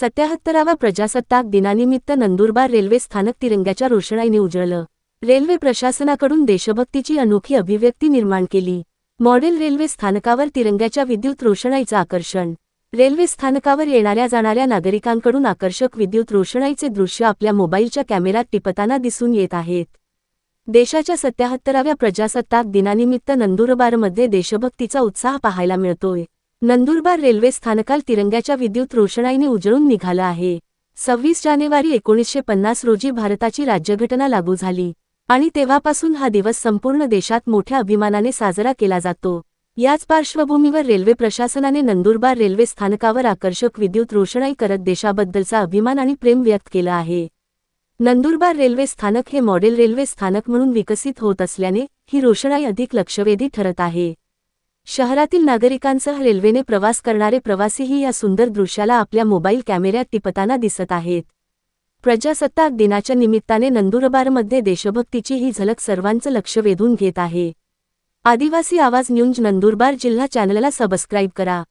सत्याहत्तरावा प्रजासत्ताक दिनानिमित्त नंदुरबार रेल्वे स्थानक तिरंग्याच्या रोषणाईने उजळलं. रेल्वे प्रशासनाकडून देशभक्तीची अनोखी अभिव्यक्ती निर्माण केली. मॉडेल रेल्वे स्थानकावर तिरंग्याच्या विद्युत रोषणाईचं आकर्षण. रेल्वे स्थानकावर येणाऱ्या जाणाऱ्या नागरिकांकडून आकर्षक विद्युत रोषणाईचे दृश्य आपल्या मोबाईलच्या कॅमेऱ्यात टिपताना दिसून येत आहेत. देशाच्या सत्याहत्तराव्या प्रजासत्ताक दिनानिमित्त नंदुरबारमध्ये देशभक्तीचा उत्साह पाहायला मिळतोय. नंदुरबार रेल्वे स्थानकाल तिरंग्याच्या विद्युत रोषणाईने उजळून निघालं आहे. सव्वीस जानेवारी एकोणीसशे पन्नास रोजी भारताची राज्यघटना लागू झाली आणि तेव्हापासून हा दिवस संपूर्ण देशात मोठ्या अभिमानाने साजरा केला जातो. याच पार्श्वभूमीवर रेल्वे प्रशासनाने नंदुरबार रेल्वे स्थानकावर आकर्षक विद्युत रोषणाई करत देशाबद्दलचा अभिमान आणि प्रेम व्यक्त केलं आहे. नंदुरबार रेल्वे स्थानक हे मॉडेल रेल्वे स्थानक म्हणून विकसित होत असल्याने ही रोषणाई अधिक लक्षवेधी ठरत आहे. शहरातील नागरिकांसह रेल्वेने प्रवास करणारे प्रवासीही या सुंदर दृश्याला आपल्या मोबाईल कॅमेऱ्यात टिपताना दिसत आहेत. प्रजासत्ताक दिनाच्या निमित्ताने नंदुरबारमध्ये देशभक्तीची ही झलक सर्वांचं लक्ष वेधून घेत आहे. आदिवासी आवाज न्यूज नंदुरबार जिल्हा चॅनलला सबस्क्राईब करा.